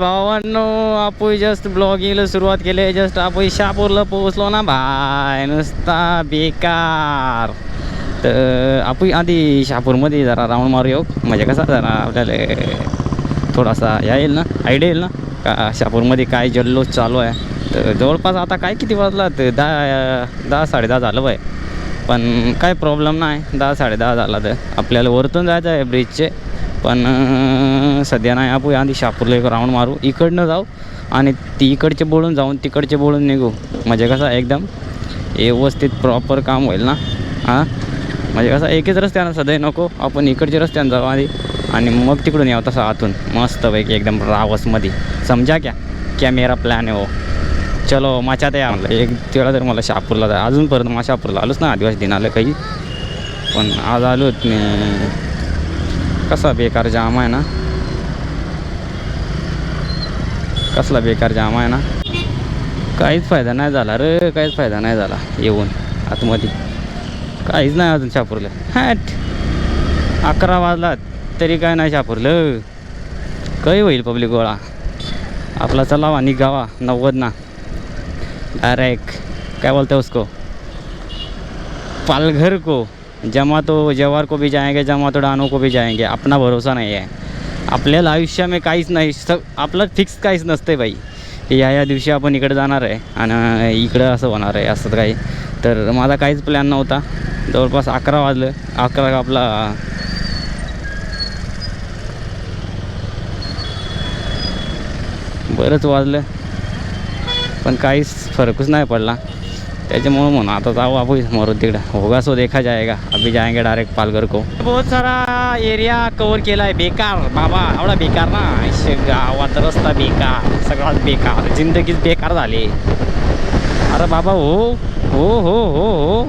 भावांनो आपण जस्ट ब्लॉगिंगला सुरुवात केली जस्ट आपण शापूरला पोहोचलो ना भाय नुसता बेकार. तर आपण आधी शहापूरमध्ये जरा राऊंड मारू येऊ म्हणजे कसा जरा आपल्याला थोडासा या येईल ना? आयडिया येईल ना? का शहापूरमध्ये काय जल्लोष चालू आहे? तर जवळपास आता काय किती वाजला? तर दहा दहा साडेदहा झालं बाय पण काय प्रॉब्लेम नाही. दहा साडेदहा झाला तर आपल्याला वरतून जायचं आहे ब्रिजचे पण सध्या नाही आपण आधी शापूरला एक राऊंड मारू. इकडनं जाऊ आणि ती इकडचे बोलून जाऊन तिकडचे बोलून निघू. म्हणजे कसं एकदम व्यवस्थित प्रॉपर काम होईल ना? हां? म्हणजे कसं एकच रस्त्यानं सध्या नको आपण इकडच्या रस्त्यानं जाऊ आधी आणि मग तिकडून यावं तसं आतून. मस्तपैकी एकदम रावसमध्ये. समजा क्या क्या मेरा प्लॅन आहे हो. चलो माच्यात या म्हणलं एक तेवढा तर मला शहापूरला जा अजूनपर्यंत मग शहापूरला आलोच ना आदिवासी दिन आलं काही. पण आज आलो कसा बेकार जाम आहे ना? कसला बेकार जाम आहे ना? काहीच फायदा नाही झाला रे काहीच फायदा नाही झाला येऊन आतमध्ये. काहीच नाही अजून शापूरला. हॅट! अकरा वाजलात तरी काय नाही शापूरलं. काही होईल पब्लिक गोळा. आपला चलावा निघावा नव्वद ना. डायरेक्ट काय बोलते उसको पालघर को. जमा तो जवार को भी जाएंगे जमा तो डानो को भी जाएंगे अपना भरोसा नाही आहे आपल्याला आयुष्यामध्ये काहीच नाही सग आपलं फिक्स काहीच नसते बाई या या दिवशी आपण इकडे जाणार आहे आणि इकडं असं होणार आहे असं काही. तर माझा काहीच प्लॅन नव्हता. जवळपास अकरा वाजलं अकरा आपला बरंच वाजलं. पण काहीच फरकच नाही पडला. त्याच्यामुळं म्हणून आता जाऊ आपण मरून तिकडं. होगा सो देखा जाएगा अभी जाएंगे डायरेक्ट पालघर को बहुत सारा एरिया कवर केला आहे बेकार. बाबा एवढा बेकार ना. गावात रस्ता बेकार. सगळाच बेकार. जिंदगीच बेकार झाली. अरे बाबा हो हो हो हो हो.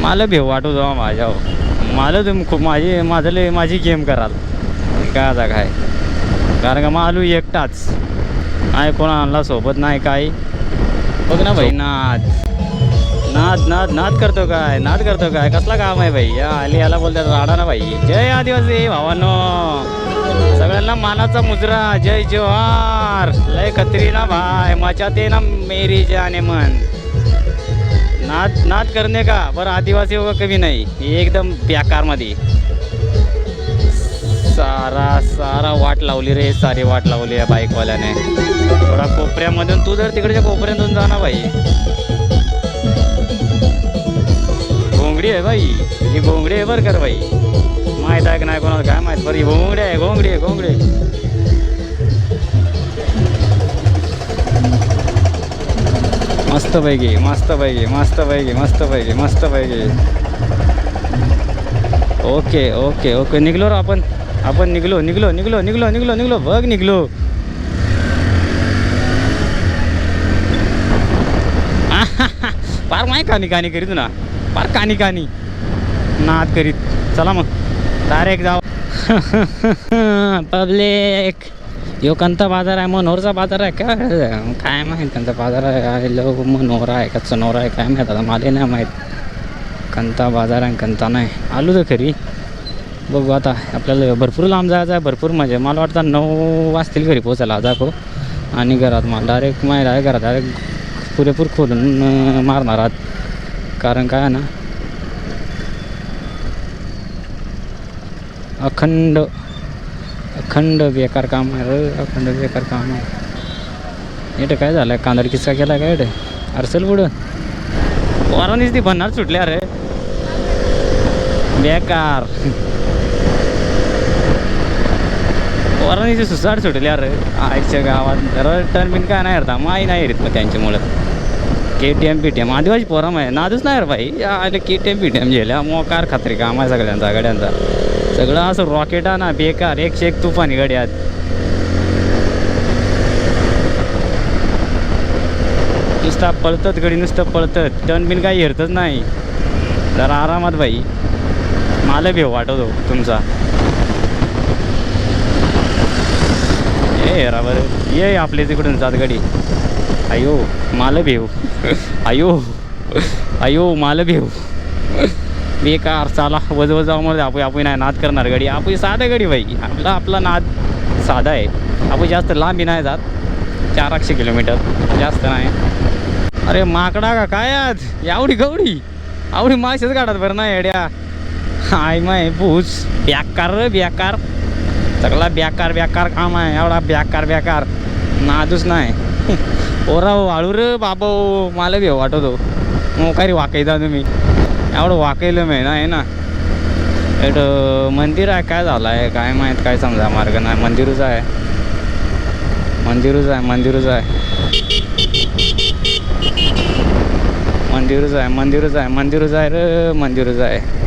मला भेव वाटू जावा माझ्या हो. मला तुम्ही खूप माझी माझं माझी गेम कराल. काय आता काय? कारण का मालू एकटाच. नाही कोणा आणला सोबत नाही काही. बघ ना भाई नाद. नाद नाद नाद करतो काय? नाद करतो काय? कसला काम आहे भाई? या आली याला बोलतात राडा ना भाई. जय आदिवासी भावानो. सगळ्यांना मानाचा मुजरा. जय जोहार. लय खत्री ना भाई मचाते ना मेरी जाने मन. नाद नाद करणे का? बरं आदिवासी वगैरे कमी नाही. एकदम बेकारमध्ये सारा सारा वाट लावली रे सारी वाट लावली या बाईकवाल्याने. थोडा कोपऱ्यामधून तू जर तिकडच्या कोपऱ्यातून जा ना बाई. घोंगडी आहे बाई ही घोंगडी आहे बरं कर बाई. माहीत आहे की नाही कोणाला काय माहीत बरं ही घोंगडी आहे घोंगडी आहे घोंगडी मस्त पैकी मस्त पैकी मस्त पैकी मस्त पैकी मस्त पैकी. ओके ओके ओके निघलो रे आपण. आपण निघलो निघलो निघलो निघलो निघलो निघलो बघ निघलो. पार माय कानी कानी करीत ना. पार कानी कानी नाद करीत. चला मग. डायरेक्ट जाव. पब्लिक यो कोणता बाजार आहे मनोहरचा बाजार आहे का? काय माहीत कोणता बाजार आहे लो मनोहर आहे का चनोरा आहे काय माहीत आता मला नाही माहीत. कोणता बाजार आहे कोणता नाही. आलो तर खरी. बघू आता आपल्याला भरपूर लांब जायचं आहे भरपूर म्हणजे मला वाटतं नऊ वाजतील घरी पोचायला जाको आणि घरात मला डायरेक्ट माहीत आहे घरात डायरेक्ट पुरेपूर खोलून मारणार आहात. कारण काय आहे ना अखंड अखंड बेकार काम आहे रे अखंड बेकार काम आहे. येटं काय झालं कांदर किस्सा केला काय इथे? अरसेल पुढं. पोरांनीच ती भन्नार सुटल्या रे बेकार. पोरांनी ती सुसाट सुटल्या रे आजच्या गावात टर्न बिन काय नाही हरता माही नाही येत मग त्यांच्यामुळं K T M P T M आदिवासी पोरम आहे नादच नाही रे भाई आले K T M P T M गेल्या मोकार खात्री काम आहे सगळ्यांचा गाड्यांचा सगळं असं रॉकेट ना बेकार एकशे एक तुफानी गड्यात नुसता पळतत गडी नुसतं पळतत टर्न बिन काही हेरतच नाही जरा आरामात भाई मला भेव वाटवतो तुमचा ये हेरा बरं ये आपल्या तिकडून जात गाडी अयो माल भेव अयो अयो माल भेव बेकार चाला वज वज आपण आपण नाही नाद करणार गाडी. आपण साधा गाडी बाई आपला आपला नाद साधा आहे. आपण जास्त लांबी नाही जात. चार आठशे किलोमीटर. जास्त नाही. अरे माकडा का काय आज? एवढी गवडी आवडी मासेच काढत बरं ना येड्या. आय माय पूस. बेकार रे बेकार. सगळा बेकार बेकार काम आहे. एवढा बेकार बेकार नादूच नाही. ओरा वाळू हो, रे बाबा हो. मला भेव वाटतो मग काही वाकायचा तुम्ही. एवढं वाकायलं मी ना आहे ना? एट मंदिर आहे काय झालं आहे? काय माहीत काय समजा मार्ग नाही. मंदिरच आहे. मंदिरच आहे मंदिरच आहे. मंदिरच आहे मंदिरच आहे मंदिरच आहे रे मंदिरच आहे.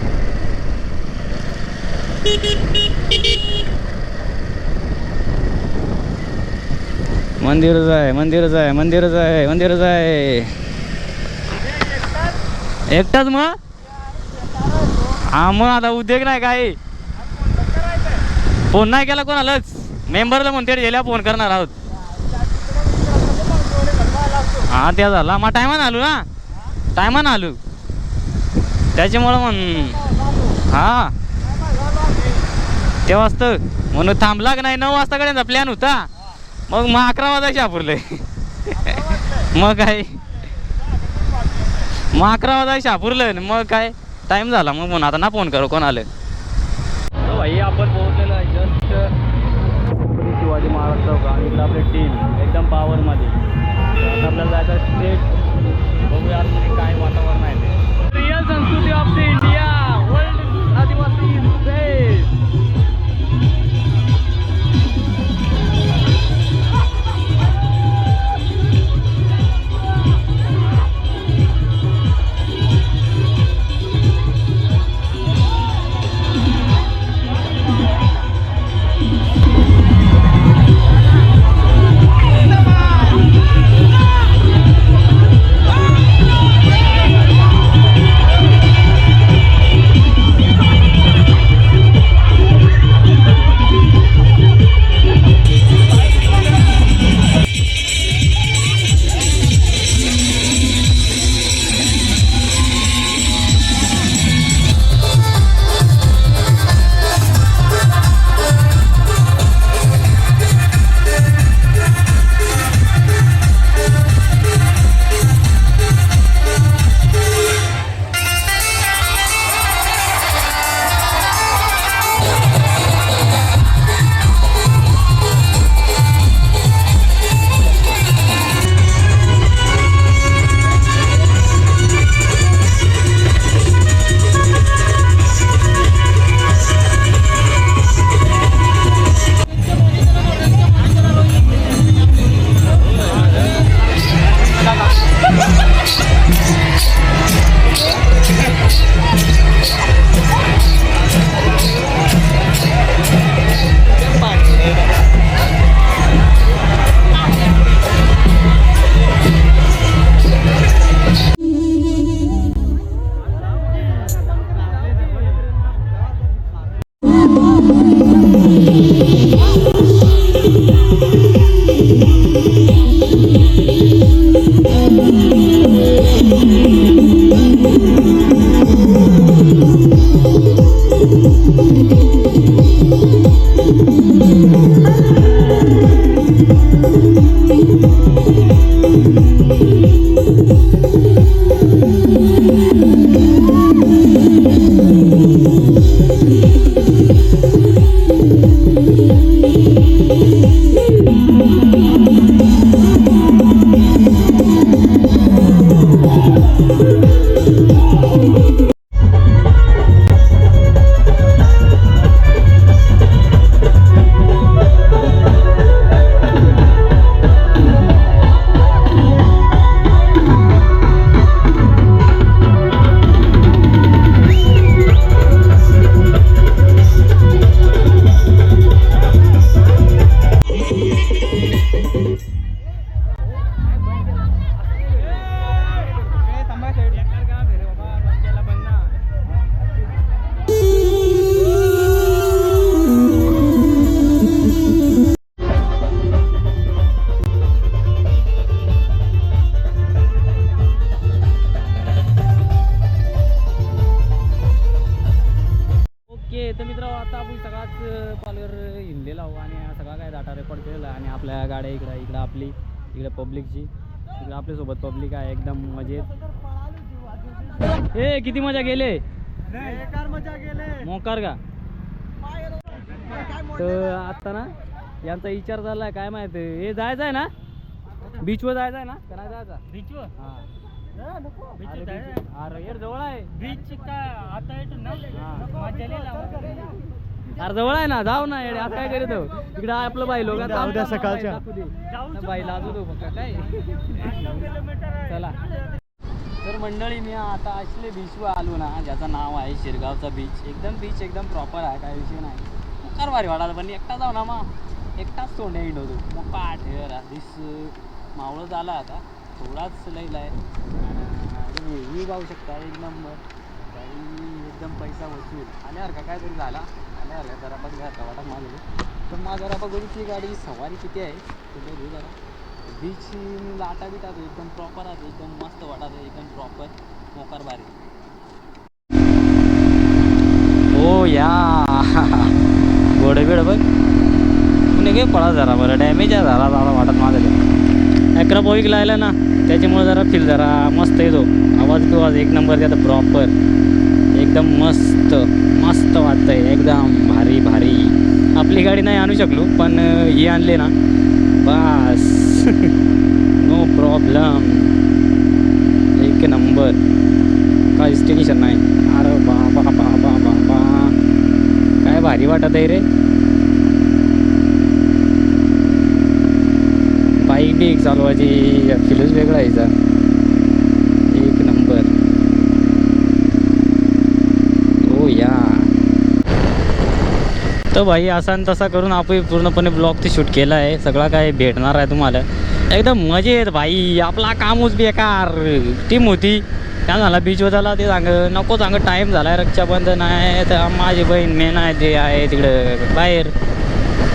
मंदिरच आहे मंदिरच आहे मंदिरच आहे मंदिरच आहे एकटाच मग? हा मग आता उद्योग नाही काय फोन नाही केला कोणालाच. मेंबरला म्हणते गेल्या फोन करणार आहोत. हा त्या झाला. मग टायमान आलो ना? टायमान आलो. त्याच्यामुळं म्हण हा. ते असतं म्हणून थांबला का नाही? नऊ वाजता कड्यांचा प्लॅन होता. मग मग अकरा वाजायचे शापूरले मग काय? मग अकरा वाजा शापूरलं मग काय? टाइम झाला मग म्हणून आता ना फोन करू कोण आलं? हो भाई आपण पोहोचलेलो आहे जस्ट शिवाजी महाराज चौक आणि इकडं आपली टीम एकदम पॉवरमध्ये आता आपल्याला जायचं स्टेट बघूया काय वातावरण आहे ते. रिअल संस्कृती ऑफ द इंडिया वर्ल्ड आदिवासी स्पेस आपल्या गाड्या इकडं इकडं आपली इकडं पब्लिकची इकडं आपल्यासोबत पब्लिक आहे. एकदम मजेत. ए किती मजा गेले? गेले मोकार का? तर आता ना यांचा विचार झालाय काय माहिती. हे जायचं आहे ना? बीचवर जायचं आहे ना? का नाही जायचं? बीचवर हा. नको. अरे जवळ आहे. बीच का आता येतो ना हा. अरे जवळ आहे ना जाऊ ना येडे आता काय करीत हो? इकडं आपलं बाई लोक जाऊ द्या सकाळच्या. जाऊ बाई लाजू देऊ काय चला तर मंडळी मी आता असले बीचवर आलो ना ज्याचं नाव आहे शिरगावचा बीच एकदम बीच एकदम प्रॉपर आहे काय विषय नाही मकार भारी वाटायला पण एकटा जाऊ ना मग एकटाच तोंड इंड होतो मग काय ठेर दिस मावळं झाला आता थोडाच लैला आहे व्ह्यू पाहू शकता एक नंबर एकदम पैसा वसूल आल्यावर का काहीतरी झाला आल्यावर आलं जरा बघ का वाटा माझं तर मग जरा बघू ती गाडी सवारी किती आहे? ते बघू जरा. बीच लाटा बिटा एकदम प्रॉपर आहे एकदम मस्त वाटत एकदम प्रॉपर मोकार बारी. हो या. गोड बिड बघ. पुणे घे पळा जरा बरं डॅमेज आहे जरा जरा वाटत माझं अकरा बोईक लायला ना त्याच्यामुळे जरा फील जरा मस्त येतो. आवाज बिवाज एक नंबर त्यात प्रॉपर एकदम मस्त मस्त वाटतं आहे एकदम भारी भारी. आपली गाडी नाही आणू शकलो पण ही आणली ना. बस. नो प्रॉब्लेम एक नंबर. काहीच टेन्शन नाही. अरे बा बा बा बा बा बा काय भारी वाटत आहे रे. बाईक बिक चालवायची. फिलच वेगळा यायचा एक नंबर हो या तर भाई असा आणि तसा करून आपण पूर्णपणे ब्लॉग ते शूट केला आहे. सगळा काय भेटणार आहे तुम्हाला. एकदम मजेत भाई. आपला कामच बेकार. टीम होती. काय झाला? बीचवर झाला. ते सांग नको सांग टाईम झाला आहे रक्षाबंधन आहे. तर माझी बहीण मेन आहे ते आहे तिकडं बाहेर.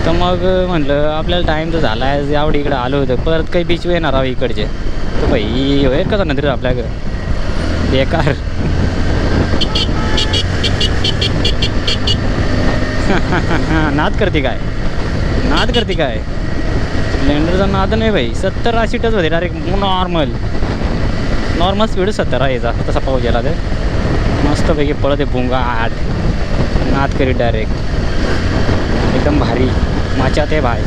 तर मग म्हटलं आपल्याला टाईम तर झाला आहे एवढं इकडं आलो होतं. परत काही बीचवर येणार आहो इकडचे. तर भाई होय कसं नंतर आपल्याकडं? बेकार. नाद करते काय? नाद करते काय? स्प्लेंडरचा नाद नाही भाई. सत्तर अशीटच होते. डायरेक्ट नॉर्मल नॉर्मल स्पीड सत्तर आहे. याचा तसा पाऊस गेला ते मस्तपैकी पळते आठ. नाद करीत डायरेक्ट. एकदम भारी. माचा आहे भाई.